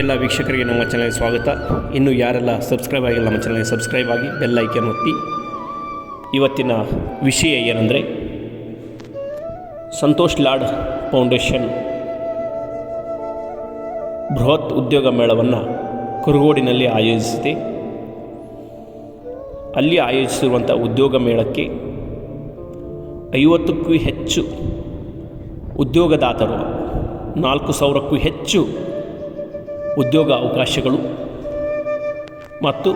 ಎಲ್ಲ ವೀಕ್ಷಕರಿಗೆ ನಮ್ಮ ಚಾನಲ್ಗೆ ಸ್ವಾಗತ. ಇನ್ನು ಯಾರೆಲ್ಲ ಸಬ್ಸ್ಕ್ರೈಬ್ ಆಗಿಲ್ಲ, ನಮ್ಮ ಚಾನಲ್ಗೆ ಸಬ್ಸ್ಕ್ರೈಬ್ ಆಗಿ ಬೆಲ್ ಐಕನ್ ಒತ್ತಿ. ಇವತ್ತಿನ ವಿಷಯ ಏನಂದರೆ, ಸಂತೋಷ್ ಲಾಡ್ ಫೌಂಡೇಶನ್ ಬೃಹತ್ ಉದ್ಯೋಗ ಮೇಳವನ್ನು ಕುರುಗೋಡಿನಲ್ಲಿ ಆಯೋಜಿಸಿದೆ. ಅಲ್ಲಿ ಆಯೋಜಿಸಿರುವಂಥ ಉದ್ಯೋಗ ಮೇಳಕ್ಕೆ ಐವತ್ತಕ್ಕೂ ಹೆಚ್ಚು ಉದ್ಯೋಗದಾತರು, ನಾಲ್ಕು ಸಾವಿರಕ್ಕೂ ಹೆಚ್ಚು ಉದ್ಯೋಗ ಅವಕಾಶಗಳು ಮತ್ತು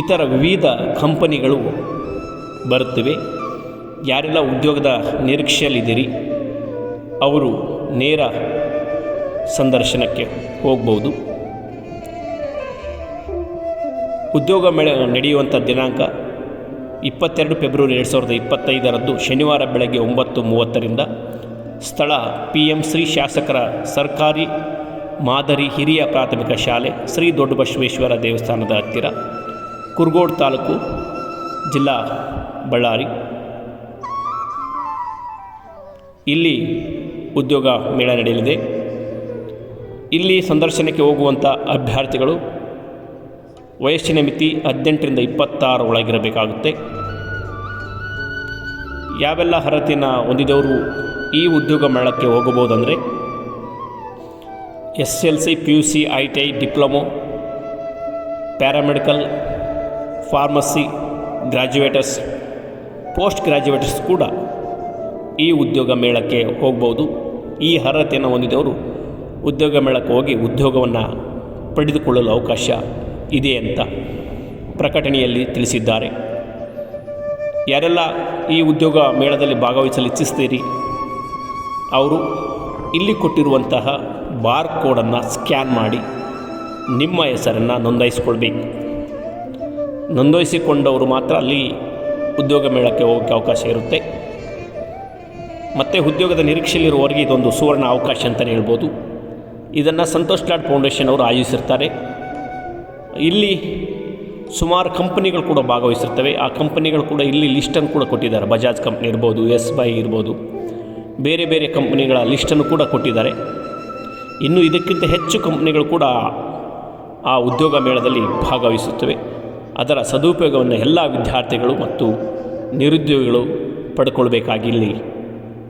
ಇತರ ವಿವಿಧ ಕಂಪನಿಗಳು ಬರುತ್ತವೆ. ಯಾರೆಲ್ಲ ಉದ್ಯೋಗದ ನಿರೀಕ್ಷೆಯಲ್ಲಿದ್ದೀರಿ, ಅವರು ನೇರ ಸಂದರ್ಶನಕ್ಕೆ ಹೋಗ್ಬೋದು. ಉದ್ಯೋಗ ಮೇಳ ನಡೆಯುವಂಥ ದಿನಾಂಕ ಇಪ್ಪತ್ತೆರಡು ಫೆಬ್ರವರಿ ಎರಡು ಸಾವಿರದ ಇಪ್ಪತ್ತೈದರಂದು ಶನಿವಾರ ಬೆಳಗ್ಗೆ ಒಂಬತ್ತು ಮೂವತ್ತರಿಂದ ಸ್ಥಳ ಪಿ ಎಂ ಶ್ರೀ ಶಾಸಕರ ಸರ್ಕಾರಿ ಮಾದರಿ ಹಿರಿಯ ಪ್ರಾಥಮಿಕ ಶಾಲೆ ಶ್ರೀ ದೊಡ್ಡಬಸವೇಶ್ವರ ದೇವಸ್ಥಾನದ ಹತ್ತಿರ, ಕುರ್ಗೋಡ್ ತಾಲೂಕು, ಜಿಲ್ಲಾ ಬಳ್ಳಾರಿ. ಇಲ್ಲಿ ಉದ್ಯೋಗ ಮೇಳ ನಡೆಯಲಿದೆ. ಇಲ್ಲಿ ಸಂದರ್ಶನಕ್ಕೆ ಹೋಗುವಂಥ ಅಭ್ಯರ್ಥಿಗಳು ವಯಸ್ಸಿನ ಮಿತಿ ಹದಿನೆಂಟರಿಂದ ಇಪ್ಪತ್ತಾರು ಒಳಗಿರಬೇಕಾಗುತ್ತೆ. ಯಾವೆಲ್ಲ ಹರತಿನ ಹೊಂದಿದವರು ಈ ಉದ್ಯೋಗ ಮೇಳಕ್ಕೆ ಹೋಗಬಹುದಂದರೆ S L C, P U C, I T I, diploma, paramedical, pharmacy graduates post graduates ಕೂಡ ಈ ಉದ್ಯೋಗ ಮೇಳಕ್ಕೆ ಹೋಗ್ಬೋದು. ಈ ಅರ್ಹತೆಯನ್ನು ಹೊಂದಿದವರು ಉದ್ಯೋಗ ಮೇಳಕ್ಕೆ ಹೋಗಿ ಉದ್ಯೋಗವನ್ನು ಪಡೆದುಕೊಳ್ಳಲು ಅವಕಾಶ ಇದೆ ಅಂತ ಪ್ರಕಟಣೆಯಲ್ಲಿ ತಿಳಿಸಿದ್ದಾರೆ. ಯಾರೆಲ್ಲ ಈ ಉದ್ಯೋಗ ಮೇಳದಲ್ಲಿ ಭಾಗವಹಿಸಲು ಇಚ್ಛಿಸ್ತೀರಿ? ಅವರು ಇಲ್ಲಿ ಕೊಟ್ಟಿರುವಂತಹ ಬಾರ್ ಕೋಡನ್ನು ಸ್ಕ್ಯಾನ್ ಮಾಡಿ ನಿಮ್ಮ ಹೆಸರನ್ನು ನೋಂದಾಯಿಸಿಕೊಳ್ಬೇಕು. ನೋಂದಾಯಿಸಿಕೊಂಡವರು ಮಾತ್ರ ಅಲ್ಲಿ ಉದ್ಯೋಗ ಮೇಳಕ್ಕೆ ಹೋಗೋಕ್ಕೆ ಅವಕಾಶ ಇರುತ್ತೆ. ಮತ್ತು ಉದ್ಯೋಗದ ನಿರೀಕ್ಷೆಯಲ್ಲಿರುವವರಿಗೆ ಇದೊಂದು ಸುವರ್ಣ ಅವಕಾಶ ಅಂತಲೇ ಹೇಳ್ಬೋದು. ಇದನ್ನು ಸಂತೋಷ್ ಲಾಡ್ ಫೌಂಡೇಶನ್ ಅವರು ಆಯೋಜಿಸಿರ್ತಾರೆ. ಇಲ್ಲಿ ಸುಮಾರು ಕಂಪನಿಗಳು ಕೂಡ ಭಾಗವಹಿಸಿರ್ತವೆ. ಆ ಕಂಪನಿಗಳು ಕೂಡ ಇಲ್ಲಿ ಲಿಸ್ಟನ್ನು ಕೂಡ ಕೊಟ್ಟಿದ್ದಾರೆ. ಬಜಾಜ್ ಕಂಪ್ನಿ ಇರ್ಬೋದು, ಎಸ್ ಬೈ ಇರ್ಬೋದು. ಬೇರೆ ಬೇರೆ ಕಂಪ್ನಿಗಳ ಲಿಸ್ಟನ್ನು ಕೂಡ ಕೊಟ್ಟಿದ್ದಾರೆ. ಇನ್ನು ಇದಕ್ಕಿಂತ ಹೆಚ್ಚು ಕಂಪ್ನಿಗಳು ಕೂಡ ಆ ಉದ್ಯೋಗ ಮೇಳದಲ್ಲಿ ಭಾಗವಹಿಸುತ್ತವೆ. ಅದರ ಸದುಪಯೋಗವನ್ನು ಎಲ್ಲ ವಿದ್ಯಾರ್ಥಿಗಳು ಮತ್ತು ನಿರುದ್ಯೋಗಿಗಳು ಪಡ್ಕೊಳ್ಬೇಕಾಗಿ ಇಲ್ಲಿ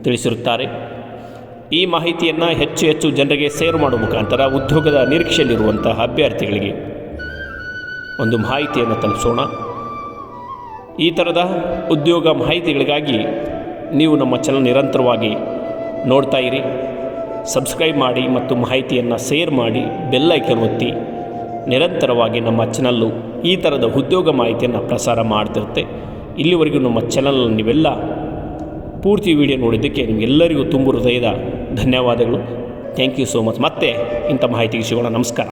ತಿಳಿಸಿರುತ್ತಾರೆ. ಈ ಮಾಹಿತಿಯನ್ನು ಹೆಚ್ಚು ಹೆಚ್ಚು ಜನರಿಗೆ ಸೇರ್ ಮಾಡುವ ಮುಖಾಂತರ ಉದ್ಯೋಗದ ನಿರೀಕ್ಷೆಯಲ್ಲಿರುವಂತಹ ಅಭ್ಯರ್ಥಿಗಳಿಗೆ ಒಂದು ಮಾಹಿತಿಯನ್ನು ತಲುಪಿಸೋಣ ಈ ಥರದ ಉದ್ಯೋಗ ಮಾಹಿತಿಗಳಿಗಾಗಿ ನೀವು ನಮ್ಮ ಚಾನಲ್ ನಿರಂತರವಾಗಿ ನೋಡ್ತಾ ಇರಿ. ಸಬ್ಸ್ಕ್ರೈಬ್ ಮಾಡಿ ಮತ್ತು ಮಾಹಿತಿಯನ್ನು ಶೇರ್ ಮಾಡಿ ಬೆಲ್ಲೈಕನ್ ಒತ್ತಿ. ನಿರಂತರವಾಗಿ ನಮ್ಮ ಚಾನಲ್ಲು ಈ ಥರದ ಉದ್ಯೋಗ ಮಾಹಿತಿಯನ್ನು ಪ್ರಸಾರ ಮಾಡ್ತಿರುತ್ತೆ. ಇಲ್ಲಿವರೆಗೂ ನಮ್ಮ ಚಾನಲ್ ನೀವೆಲ್ಲ ಪೂರ್ತಿ ವಿಡಿಯೋ ನೋಡಿದ್ದಕ್ಕೆ ನಿಮಗೆಲ್ಲರಿಗೂ ತುಂಬ ಹೃದಯದ ಧನ್ಯವಾದಗಳು. ಥ್ಯಾಂಕ್ ಯು ಸೋ ಮಚ್ ಮತ್ತೆ ಇಂಥ ಮಾಹಿತಿಗೆ ಸಿಗೋಣ. ನಮಸ್ಕಾರ.